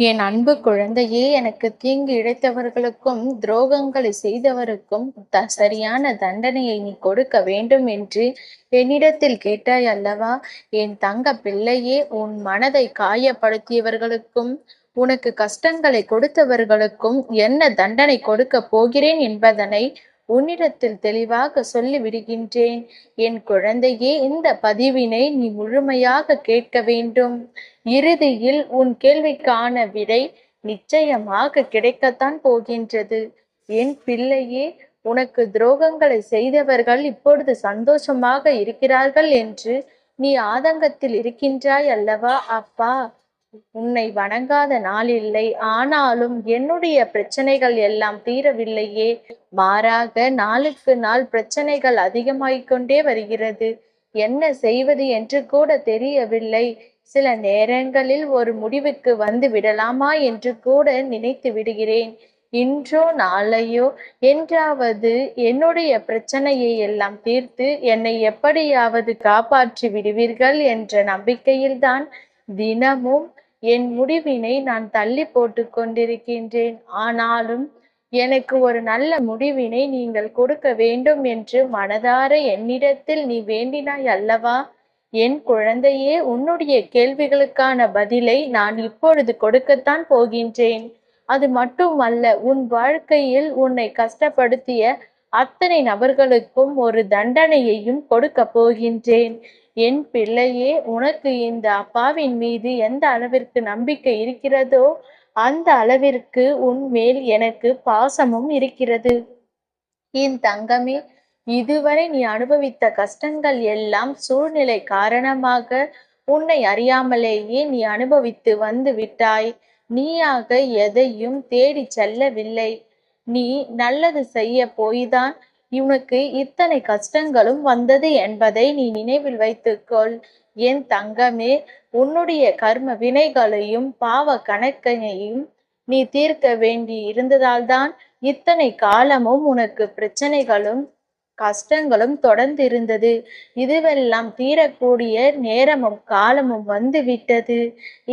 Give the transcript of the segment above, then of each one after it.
என் அன்பு குழந்தையே எனக்கு தீங்கு இழைத்தவர்களுக்கும் துரோகங்களை செய்தவருக்கும் த சரியான தண்டனையை நீ கொடுக்க வேண்டும் என்று என்னிடத்தில் கேட்டாய் அல்லவா? என் தங்க பிள்ளையே உன் மனதை காயப்படுத்தியவர்களுக்கும் உனக்கு கஷ்டங்களை கொடுத்தவர்களுக்கும் என்ன தண்டனை கொடுக்க போகிறேன் என்பதனை உன்னிடத்தில் தெளிவாக சொல்லி விடுகின்றேன். என் குழந்தையே இந்த பதிவினை நீ முழுமையாக கேட்க வேண்டும். இறுதியில் உன் கேள்விக்கான விடை நிச்சயமாக கிடைக்கத்தான் போகின்றது. என் பிள்ளையே உனக்கு துரோகங்களை செய்தவர்கள் இப்பொழுது சந்தோஷமாக இருக்கிறார்கள் என்று நீ ஆதங்கத்தில் இருக்கின்றாய் அல்லவா அப்பா? உன்னை வணங்காத நாள் இல்லை. ஆனாலும் என்னுடைய பிரச்சனைகள் எல்லாம் தீரவில்லையே. மாறாக நாளுக்கு நாள் பிரச்சனைகள் அதிகமாகிக் கொண்டே வருகிறது. என்ன செய்வது என்று கூட தெரியவில்லை. சில நேரங்களில் ஒரு முடிவுக்கு வந்து விடலாமா என்று கூட நினைத்து விடுகிறேன். இன்றோ நாளையோ என்றாவது என்னுடைய பிரச்சனையை எல்லாம் தீர்த்து என்னை எப்படியாவது காப்பாற்றி விடுவீர்கள் என்ற நம்பிக்கையில்தான் தினமும் என் முடிவினை நான் தள்ளி போட்டு கொண்டிருக்கின்றேன். ஆனாலும் எனக்கு ஒரு நல்ல முடிவினை நீங்கள் கொடுக்க வேண்டும் என்று மனதார என்னிடத்தில் நீ வேண்டினாய் அல்லவா? என் குழந்தையே உன்னுடைய கேள்விகளுக்கான பதிலை நான் இப்பொழுது கொடுக்கத்தான் போகின்றேன். அது மட்டுமல்ல உன் வாழ்க்கையில் உன்னை கஷ்டப்படுத்திய அத்தனை நபர்களுக்கும் ஒரு தண்டனையையும் கொடுக்க போகின்றேன். என் பிள்ளையே உனக்கு இந்த அப்பாவின் மீது எந்த அளவிற்கு நம்பிக்கை இருக்கிறதோ அந்த அளவிற்கு உன் மேல் எனக்கு பாசமும் இருக்கிறது. என் தங்கமே இதுவரை நீ அனுபவித்த கஷ்டங்கள் எல்லாம் சூழ்நிலை காரணமாக உன்னை அறியாமலேயே நீ அனுபவித்து வந்து விட்டாய். நீயாக எதையும் தேடி செல்லவில்லை. நீ நல்லது செய்ய போய்தான் உனக்கு இத்தனை கஷ்டங்களும் வந்தது என்பதை நீ நினைவில் வைத்துக்கொள். என் தங்கமே உன்னுடைய கர்ம வினைகளையும் பாவ கணக்கையும் நீ தீர்க்க வேண்டி இருந்ததால்தான் இத்தனை காலமும் உனக்கு பிரச்சனைகளும் கஷ்டங்களும் தொடர்ந்து இருந்தது இதுவெல்லாம் தீரக்கூடிய நேரமும் காலமும் வந்து விட்டது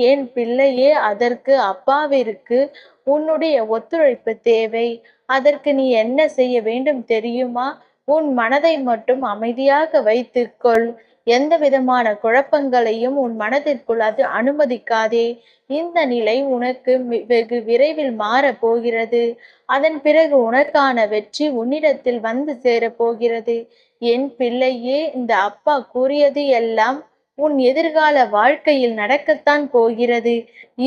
என் பிள்ளையே அதற்கு அப்பாவிற்கு உன்னுடைய ஒத்துழைப்பு தேவை. அதற்கு நீ என்ன செய்ய வேண்டும் தெரியுமா? உன் மனதை மட்டும் அமைதியாக வைத்துக்கொள். எந்த விதமான குழப்பங்களையும் உன் மனதிற்குள் அது அனுமதிக்காதே. இந்த நிலை உனக்கு வெகு விரைவில் மாறப் போகிறது. அதன் பிறகு உனக்கான வெற்றி உன்னிடத்தில் வந்து சேரப் போகிறது. என் பிள்ளையே இந்த அப்பா கூறியது எல்லாம் உன் எதிர்கால வாழ்க்கையில் நடக்கத்தான் போகிறது.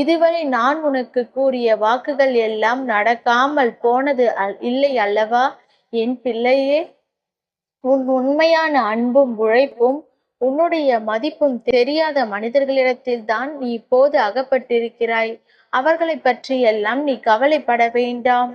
இதுவரை நான் உனக்கு கூறிய வாக்குகள் எல்லாம் நடக்காமல் போனது இல்லை அல்லவா? என் பிள்ளையே உன் உண்மையான அன்பும் உழைப்பும் உன்னுடைய மதிப்பும் தெரியாத மனிதர்களிடத்தில் தான் நீ இப்போது அகப்பட்டிருக்கிறாய். அவர்களை பற்றி எல்லாம் நீ கவலைப்பட வேண்டாம்.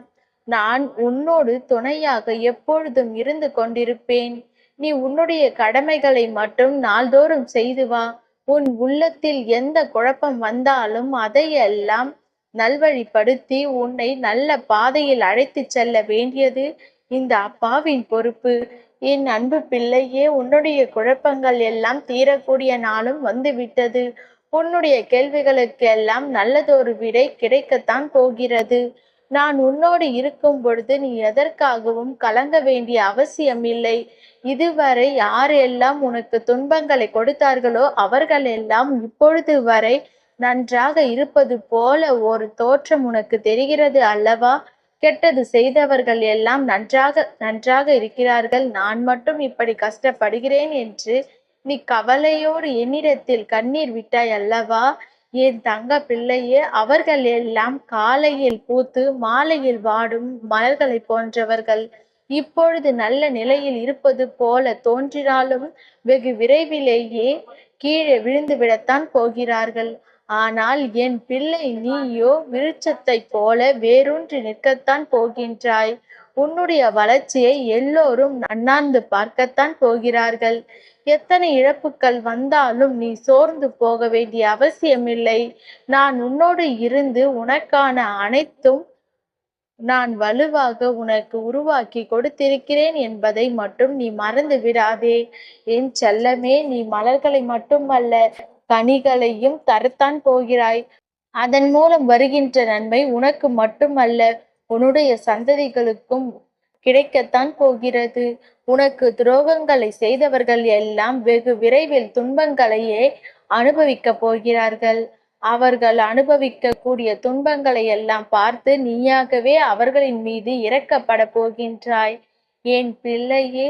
நான் உன்னோடு துணையாக எப்பொழுதும் இருந்து கொண்டிருப்பேன். நீ உன்னுடைய கடமைகளை மட்டும் நாள்தோறும் செய்து வா. உன் உள்ளத்தில் எந்த குழப்பம் வந்தாலும் அதையெல்லாம் நல்வழிப்படுத்தி உன்னை நல்ல பாதையில் அழைத்து செல்ல வேண்டியது இந்த அப்பாவின் பொறுப்பு. என் அன்பு பிள்ளையே உன்னுடைய குழப்பங்கள் எல்லாம் தீரக்கூடிய நாளும் வந்து விட்டது உன்னுடைய கேள்விகளுக்கு எல்லாம் நல்லதொரு விடை கிடைக்கத்தான் போகிறது. நான் உன்னோடு இருக்கும் பொழுது நீ எதற்காகவும் கலங்க வேண்டிய அவசியம் இல்லை இதுவரை யாரெல்லாம் உனக்கு துன்பங்களை கொடுத்தார்களோ அவர்கள் எல்லாம் இப்பொழுது வரை நன்றாக இருப்பது போல ஒரு தோற்றம் உனக்கு தெரிகிறது அல்லவா? கெட்டது செய்தவர்கள் எல்லாம் நன்றாக நன்றாக இருக்கிறார்கள். நான் மட்டும் இப்படி கஷ்டப்படுகிறேன் என்று நீ கவலையோடு என்னிடத்தில் கண்ணீர் விட்டாய் அல்லவா? என் தங்க பிள்ளையே அவர்கள் எல்லாம் காலையில் பூத்து மாலையில் வாடும் மலர்களை போன்றவர்கள். இப்பொழுது நல்ல நிலையில் இருப்பது போல தோன்றினாலும் வெகு விரைவிலேயே கீழே விழுந்து விடத்தான் போகிறார்கள். ஆனால் என் பிள்ளை நீயோ விருட்சத்தை போல வேரூன்றி நிற்கத்தான் போகின்றாய். உன்னுடைய வளர்ச்சியை எல்லோரும் நன்னாந்து பார்க்கத்தான் போகிறார்கள். எத்தனை இழப்புகள் வந்தாலும் நீ சோர்ந்து போக வேண்டிய அவசியமில்லை. நான் உன்னோடு இருந்து உனக்கான அனைத்தும் நான் வலுவாக உனக்கு உருவாக்கி கொடுத்திருக்கிறேன் என்பதை மட்டும் நீ மறந்து விடாதே. என் செல்லமே நீ மலர்களை மட்டுமல்ல கனிகளையும் தரத்தான் போகிறாய். அதன் மூலம் வருகின்ற நன்மை உனக்கு மட்டுமல்ல உன்னுடைய சந்ததிகளுக்கும் கிடைக்கத்தான் போகிறது. உனக்கு துரோகங்களை செய்தவர்கள் எல்லாம் வெகு விரைவில் துன்பங்களையே அனுபவிக்க போகிறார்கள். அவர்கள் அனுபவிக்க கூடிய துன்பங்களை எல்லாம் பார்த்து நீயாகவே அவர்களின் மீது இறக்கப்பட போகின்றாய். என் பிள்ளையே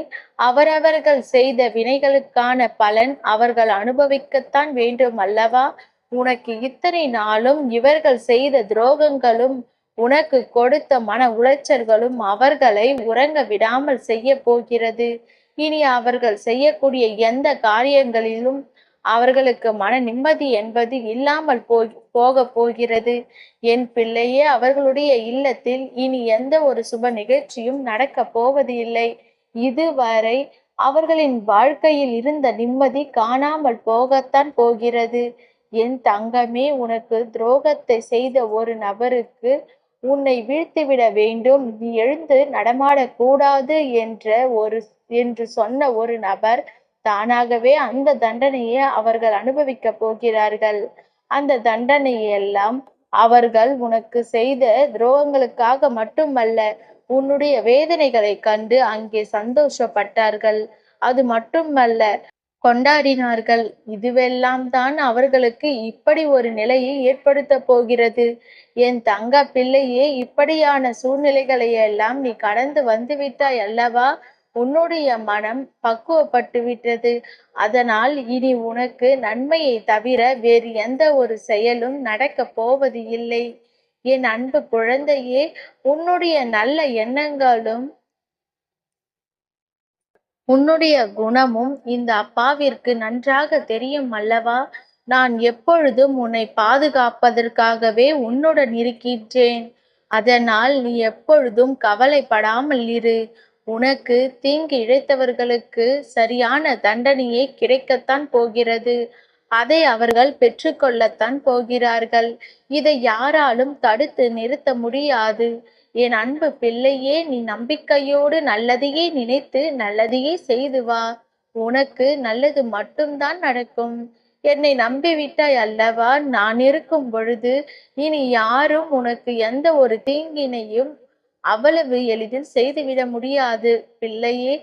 அவரவர்கள் செய்த வினைகளுக்கான பலன் அவர்கள் அனுபவிக்கத்தான் வேண்டும் அல்லவா? உனக்கு இத்தனை நாளும் இவர்கள் செய்த துரோகங்களும் உனக்கு கொடுத்த மன உளைச்சல்களும் அவர்களை உறங்க விடாமல் செய்ய போகிறது. இனி அவர்கள் செய்யக்கூடிய எந்த காரியங்களிலும் அவர்களுக்கு மன நிம்மதி என்பது இல்லாமல் போ போக போகிறது. என் பிள்ளையே அவர்களுடைய இல்லத்தில் இனி எந்த ஒரு சுப நிகழ்ச்சியும் நடக்க போவது இல்லை. இதுவரை அவர்களின் வாழ்க்கையில் இருந்த நிம்மதி காணாமல் போகத்தான் போகிறது. என் தங்கமே உனக்கு துரோகத்தை செய்த ஒரு நபருக்கு உன்னை வீழ்த்திவிட வேண்டும். நீ எழுந்து நடமாடக்கூடாது என்ற ஒரு என்று சொன்ன ஒரு நபர் தானாகவே அந்த தண்டனையை அவர்கள் அனுபவிக்க போகிறார்கள். அந்த தண்டனையெல்லாம் அவர்கள் உனக்கு செய்த துரோகங்களுக்காக மட்டுமல்ல உன்னுடைய வேதனைகளை கண்டு அங்கே சந்தோஷப்பட்டார்கள். அது மட்டுமல்ல கொண்டாடினார்கள். இதுவெல்லாம் தான் அவர்களுக்கு இப்படி ஒரு நிலையை ஏற்படுத்த போகிறது. என் தங்க பிள்ளையே இப்படியான சூழ்நிலைகளை எல்லாம் நீ கடந்து வந்து விட்டாய் அல்லவா? உன்னுடைய மனம் பக்குவப்பட்டு விட்டது. அதனால் இனி உனக்கு நன்மையை தவிர வேறு எந்த ஒரு செயலும் நடக்க போவது இல்லை என் அன்பு குழந்தையே உன்னுடைய நல்ல எண்ணங்களும் உன்னுடைய குணமும் இந்த அப்பாவிற்கு நன்றாக தெரியும் அல்லவா? நான் எப்பொழுதும் உன்னை பாதுகாப்பதற்காகவே உன்னுடன் இருக்கின்றேன். அதனால் நீ எப்பொழுதும் கவலைப்படாமல் இரு. உனக்கு தீங்கு இழைத்தவர்களுக்கு சரியான தண்டனையே கிடைக்கத்தான் போகிறது. அதை அவர்கள் பெற்றுக்கொள்ளத்தான் போகிறார்கள். இதை யாராலும் தடுத்து நிறுத்த முடியாது. என் அன்பு பிள்ளையே நீ நம்பிக்கையோடு நல்லதையே நினைத்து நல்லதையே செய்து வா. உனக்கு நல்லது மட்டும்தான் நடக்கும். என்னை நம்பிவிட்டாய் அல்லவா? நான் இருக்கும் பொழுது இனி யாரும் உனக்கு எந்த ஒரு தீங்கினையும் அவ்வளவு எளிதில் செய்துவிட முடியாது. பிள்ளையே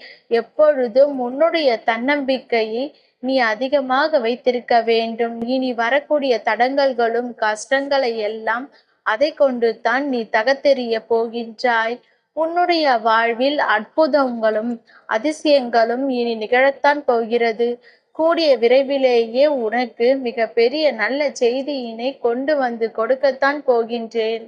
எப்பொழுதும் உன்னுடைய தன்னம்பிக்கையை நீ அதிகமாக வைத்திருக்க வேண்டும். இனி வரக்கூடிய தடங்கல்களும் கஷ்டங்களை எல்லாம் அதை கொண்டு தான் நீ தகத்தெறிய போகின்றாய். உன்னுடைய வாழ்வில் அற்புதங்களும் அதிசயங்களும் இனி நிகழத்தான் போகிறது. கூடிய விரைவிலேயே உனக்கு மிக பெரிய நல்ல செய்தியினை கொண்டு வந்து கொடுக்கத்தான் போகின்றேன்.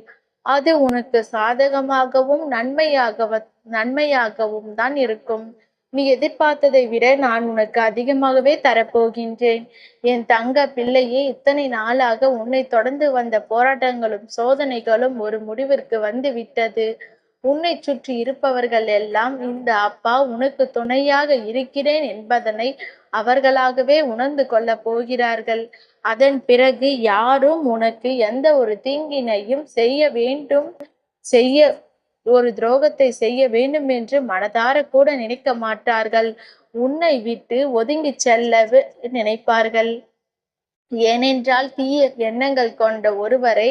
அது உனக்கு சாதகமாகவும் நன்மையாக நன்மையாகவும் தான் இருக்கும். நீ எதிர்பார்த்ததை விட நான் உனக்கு அதிகமாகவே தரப்போகின்றேன். என் தங்க பிள்ளையே இத்தனை நாளாக உன்னை தொடர்ந்து வந்த போராட்டங்களும் சோதனைகளும் ஒரு முடிவிற்கு வந்து விட்டது. உன்னை சுற்றி இருப்பவர்கள் எல்லாம் இந்த அப்பா உனக்கு துணையாக இருக்கிறேன் என்பதனை அவர்களாகவே உணர்ந்து கொள்ள போகிறார்கள். அதன் பிறகு யாரும் உனக்கு எந்த ஒரு தீங்கினையும் செய்ய வேண்டும் செய்ய ஒரு துரோகத்தை செய்ய வேண்டும் என்று மனதார கூட நினைக்க மாட்டார்கள். உன்னை விட்டு ஒதுங்கி செல்ல நினைப்பார்கள். ஏனென்றால் தீய எண்ணங்கள் கொண்ட ஒருவரை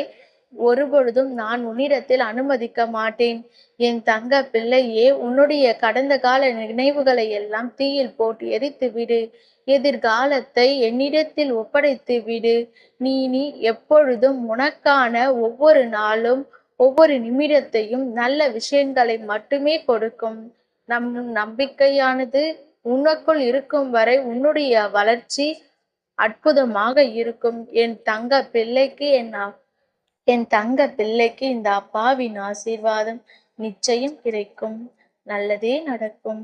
ஒருபொழுதும் நான் உன்னிடத்தில் அனுமதிக்க மாட்டேன். என் தங்க பிள்ளையே உன்னுடைய கடந்த கால நினைவுகளை எல்லாம் தீயில் போட்டு எரித்து விடு. எதிர்காலத்தை என்னிடத்தில் ஒப்படைத்து விடு. நீ நீ எப்பொழுதும் உனக்கான ஒவ்வொரு நாளும் ஒவ்வொரு நிமிடத்தையும் நல்ல விஷயங்களை மட்டுமே கொடுக்கும். நம் நம்பிக்கையானது உனக்குள் இருக்கும் வரை உன்னுடைய வளர்ச்சி அற்புதமாக இருக்கும். என் தங்க பிள்ளைக்கு என் என் தங்க பிள்ளைக்கு இந்த அப்பாவின் ஆசீர்வாதம் நிச்சயம் கிடைக்கும். நல்லதே நடக்கும்.